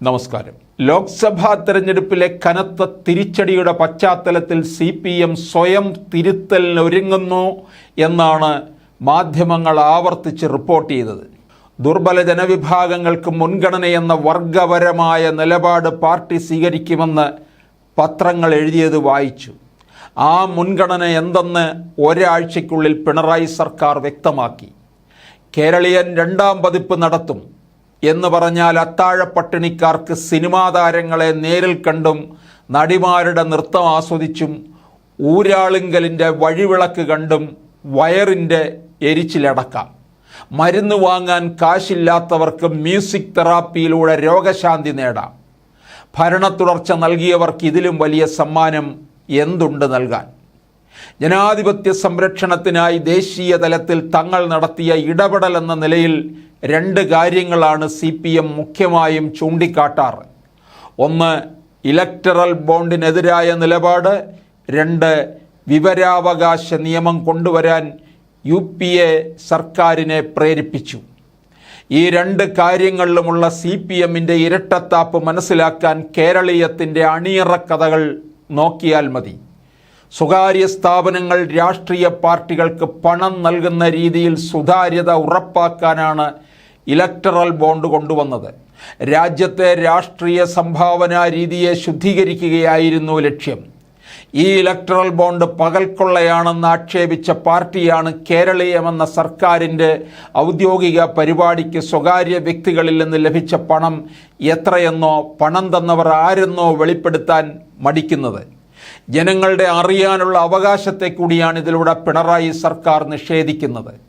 നമസ്കാരം. ലോക്സഭാ തെരഞ്ഞെടുപ്പിലെ കനത്ത തിരിച്ചടിയുടെ പശ്ചാത്തലത്തിൽ സി പി എം സ്വയം തിരുത്തലിന് ഒരുങ്ങുന്നു എന്നാണ് മാധ്യമങ്ങൾ ആവർത്തിച്ച് റിപ്പോർട്ട് ചെയ്തത്. ദുർബല ജനവിഭാഗങ്ങൾക്ക് മുൻഗണനയെന്ന വർഗപരമായ നിലപാട് പാർട്ടി സ്വീകരിക്കുമെന്ന് പത്രങ്ങൾ എഴുതിയത് വായിച്ചു. ആ മുൻഗണന എന്തെന്ന് ഒരാഴ്ചയ്ക്കുള്ളിൽ പിണറായി സർക്കാർ വ്യക്തമാക്കി. കേരളീയൻ രണ്ടാം പതിപ്പ് നടത്തും. എന്ന് പറഞ്ഞാൽ അത്താഴ പട്ടിണിക്കാർക്ക് സിനിമാ താരങ്ങളെ നേരിൽ കണ്ടും നടിമാരുടെ നൃത്തം ആസ്വദിച്ചും ഊരാളുങ്കലിന്റെ വഴിവിളക്ക് കണ്ടും വയറിന്റെ എരിച്ചിലടക്കാം. മരുന്ന് വാങ്ങാൻ കാശില്ലാത്തവർക്ക് മ്യൂസിക് തെറാപ്പിയിലൂടെ രോഗശാന്തി നേടാം. ഭരണത്തുടർച്ച നൽകിയവർക്ക് ഇതിലും വലിയ സമ്മാനം എന്തുണ്ട് നൽകാൻ? ജനാധിപത്യ സംരക്ഷണത്തിനായി ദേശീയ തലത്തിൽ തങ്ങൾ നടത്തിയ ഇടപെടൽ എന്ന നിലയിൽ രണ്ട് കാര്യങ്ങളാണ് സി പി എം മുഖ്യമായും ചൂണ്ടിക്കാട്ടാറ്. ഒന്ന് ഇലക്ടറൽ ബോണ്ടിനെതിരായ നിലപാട്. രണ്ട് വിവരാവകാശ നിയമം കൊണ്ടുവരാൻ യു പി എ സർക്കാരിനെ പ്രേരിപ്പിച്ചു. ഈ രണ്ട് കാര്യങ്ങളിലുമുള്ള സി പി എമ്മിന്റെ ഇരട്ടത്താപ്പ് മനസ്സിലാക്കാൻ കേരളീയത്തിന്റെ അണിയറക്കഥകൾ നോക്കിയാൽ മതി. സ്വകാര്യ സ്ഥാപനങ്ങൾ രാഷ്ട്രീയ പാർട്ടികൾക്ക് പണം നൽകുന്ന രീതിയിൽ സുതാര്യത ഉറപ്പാക്കാനാണ് ഇലക്ടറൽ ബോണ്ട് കൊണ്ടുവന്നത്. രാജ്യത്തെ രാഷ്ട്രീയ സംഭാവനാ രീതിയെ ശുദ്ധീകരിക്കുകയായിരുന്നു ലക്ഷ്യം. ഈ ഇലക്ടറൽ ബോണ്ട് പകൽക്കൊള്ളയാണെന്ന് ആക്ഷേപിച്ച പാർട്ടിയാണ് കേരളീയമെന്ന സർക്കാരിന്റെ ഔദ്യോഗിക പരിപാടിക്ക് സ്വകാര്യ വ്യക്തികളിൽ നിന്ന് ലഭിച്ച പണം എത്രയെന്നോ പണം തന്നവർ ആരെന്നോ വെളിപ്പെടുത്താൻ മടിക്കുന്നത്. ജനങ്ങളുടെ അറിയാനുള്ള അവകാശത്തെ കൂടിയാണ് ഇതിലൂടെ പിണറായി സർക്കാർ നിഷേധിക്കുന്നത്.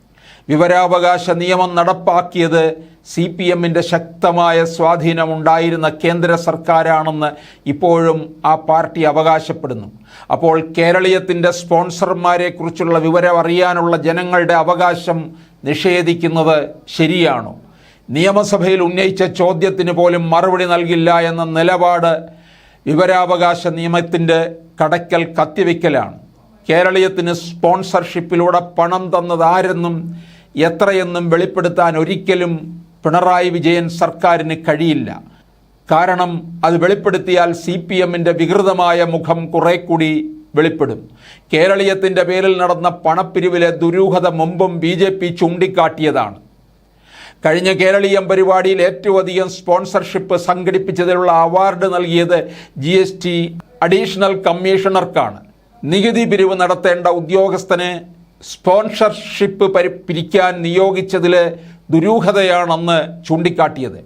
വിവരാവകാശ നിയമം നടപ്പാക്കിയത് സി പി എമ്മിന്റെ ശക്തമായ സ്വാധീനമുണ്ടായിരുന്ന കേന്ദ്ര സർക്കാരാണെന്ന് ഇപ്പോഴും ആ പാർട്ടി അവകാശപ്പെടുന്നു. അപ്പോൾ കേരളീയത്തിന്റെ സ്പോൺസർമാരെക്കുറിച്ചുള്ള വിവരം അറിയാനുള്ള ജനങ്ങളുടെ അവകാശം നിഷേധിക്കുന്നത് ശരിയാണോ? നിയമസഭയിൽ ഉന്നയിച്ച ചോദ്യത്തിന് പോലും മറുപടി നൽകില്ല എന്ന നിലപാട് വിവരാവകാശ നിയമത്തിന്റെ കടക്കൽ കത്തിവെക്കലാണ്. കേരളീയത്തിന് സ്പോൺസർഷിപ്പിലൂടെ പണം തന്നത് ആരെന്നും എത്രയെന്നും വെളിപ്പെടുത്താൻ ഒരിക്കലും പിണറായി വിജയൻ സർക്കാരിന് കഴിയില്ല. കാരണം അത് വെളിപ്പെടുത്തിയാൽ സി പി എമ്മിന്റെ വികൃതമായ മുഖം കുറെ കൂടി വെളിപ്പെടും. കേരളീയത്തിന്റെ പേരിൽ നടന്ന പണപ്പിരിവിലെ ദുരൂഹത മുമ്പും ബി ജെ പി ചൂണ്ടിക്കാട്ടിയതാണ്. കഴിഞ്ഞ കേരളീയം പരിപാടിയിൽ ഏറ്റവും അധികം സ്പോൺസർഷിപ്പ് സംഘടിപ്പിച്ചതിനുള്ള അവാർഡ് നൽകിയത് ജി എസ് ടി അഡീഷണൽ കമ്മീഷണർക്കാണ്. നികുതി പിരിവ് നടത്തേണ്ട ഉദ്യോഗസ്ഥനെ സ്പോൺസർഷിപ്പ് പരി പിരിക്കാൻ നിയോഗിച്ചതിൽ ദുരൂഹതയാണെന്ന് ചൂണ്ടിക്കാട്ടിയത്.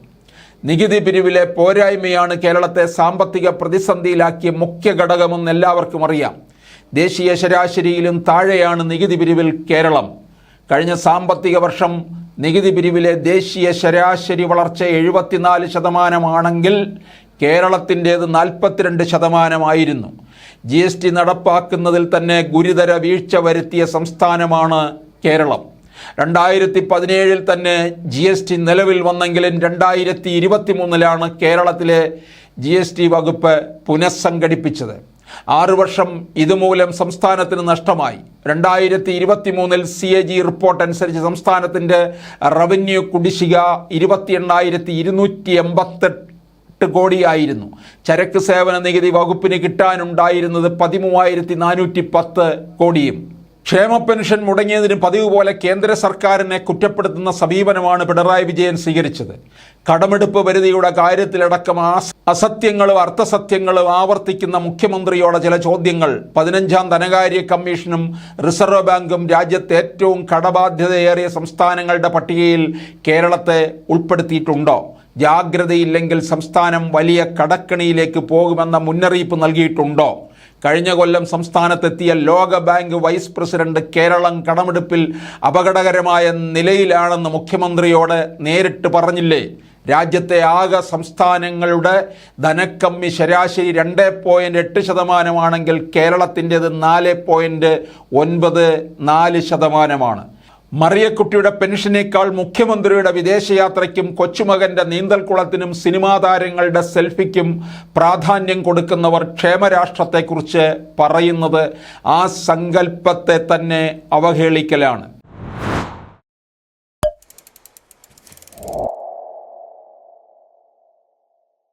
നികുതി പിരിവിലെ പോരായ്മയാണ് കേരളത്തെ സാമ്പത്തിക പ്രതിസന്ധിയിലാക്കിയ മുഖ്യ ഘടകമെന്ന് എല്ലാവർക്കും അറിയാം. ദേശീയ ശരാശരിയിലും താഴെയാണ് നികുതി പിരിവിൽ കേരളം. കഴിഞ്ഞ സാമ്പത്തിക വർഷം നികുതി പിരിവിലെ ദേശീയ ശരാശരി വളർച്ച എഴുപത്തിനാല് ശതമാനമാണെങ്കിൽ കേരളത്തിന്റേത് നാൽപ്പത്തിരണ്ട് ശതമാനമായിരുന്നു. ജി എസ് ടി നടപ്പാക്കുന്നതിൽ തന്നെ ഗുരുതര വീഴ്ച വരുത്തിയ സംസ്ഥാനമാണ് കേരളം. രണ്ടായിരത്തി പതിനേഴിൽ തന്നെ ജി എസ് ടി നിലവിൽ വന്നെങ്കിലും രണ്ടായിരത്തി ഇരുപത്തി മൂന്നിലാണ് കേരളത്തിലെ ജി എസ് ടി വകുപ്പ് പുനഃസംഘടിപ്പിച്ചത്. ആറു വർഷം ഇതുമൂലം സംസ്ഥാനത്തിന് നഷ്ടമായി. രണ്ടായിരത്തി ഇരുപത്തി മൂന്നിൽ സി എ ജി റിപ്പോർട്ട് അനുസരിച്ച് സംസ്ഥാനത്തിന്റെ റവന്യൂ കുടിശ്ശിക ഇരുപത്തി എണ്ണായിരത്തി ഇരുന്നൂറ്റി എൺപത്തെട്ട് കോടിയായിരുന്നു ചരക്ക് സേവന നികുതി വകുപ്പിന് കിട്ടാനുണ്ടായിരുന്നത് പതിമൂവായിരത്തി നാനൂറ്റി പത്ത് കോടിയും. ക്ഷേമ പെൻഷൻ മുടങ്ങിയതിന് പതിവ് പോലെ കേന്ദ്ര സർക്കാരിനെ കുറ്റപ്പെടുത്തുന്ന സമീപനമാണ് പിണറായി വിജയൻ സ്വീകരിച്ചത്. കടമെടുപ്പ് പരിധിയുടെ കാര്യത്തിലടക്കം അസത്യങ്ങളും അർത്ഥസത്യങ്ങളും ആവർത്തിക്കുന്ന മുഖ്യമന്ത്രിയോടെ ചില ചോദ്യങ്ങൾ. പതിനഞ്ചാം ധനകാര്യ കമ്മീഷനും റിസർവ് ബാങ്കും രാജ്യത്തെ ഏറ്റവും കടബാധ്യതയേറിയ സംസ്ഥാനങ്ങളുടെ പട്ടികയിൽ കേരളത്തെ ഉൾപ്പെടുത്തിയിട്ടുണ്ടോ? ജാഗ്രതയില്ലെങ്കിൽ സംസ്ഥാനം വലിയ കടക്കണിയിലേക്ക് പോകുമെന്ന മുന്നറിയിപ്പ് നൽകിയിട്ടുണ്ടോ? കഴിഞ്ഞ കൊല്ലം സംസ്ഥാനത്തെത്തിയ ലോക ബാങ്ക് വൈസ് പ്രസിഡന്റ് കേരളം കടമെടുപ്പിൽ അപകടകരമായ നിലയിലാണെന്ന് മുഖ്യമന്ത്രിയോട് നേരിട്ട് പറഞ്ഞില്ലേ? രാജ്യത്തെ ആകെ സംസ്ഥാനങ്ങളുടെ ധനക്കമ്മി ശരാശരി രണ്ട് പോയിന്റ് എട്ട് ശതമാനമാണെങ്കിൽ കേരളത്തിന്റെത് നാല് പോയിന്റ് ഒൻപത് നാല് ശതമാനമാണ്. മറിയക്കുട്ടിയുടെ പെൻഷനേക്കാൾ മുഖ്യമന്ത്രിയുടെ വിദേശയാത്രയ്ക്കും കൊച്ചുമകന്റെ നീന്തൽക്കുളത്തിനും സിനിമാ താരങ്ങളുടെ സെൽഫിക്കും പ്രാധാന്യം കൊടുക്കുന്നവർ ക്ഷേമരാഷ്ട്രത്തെക്കുറിച്ച് പറയുന്നത് ആ സങ്കല്പത്തെ തന്നെ അവഹേളിക്കലാണ്.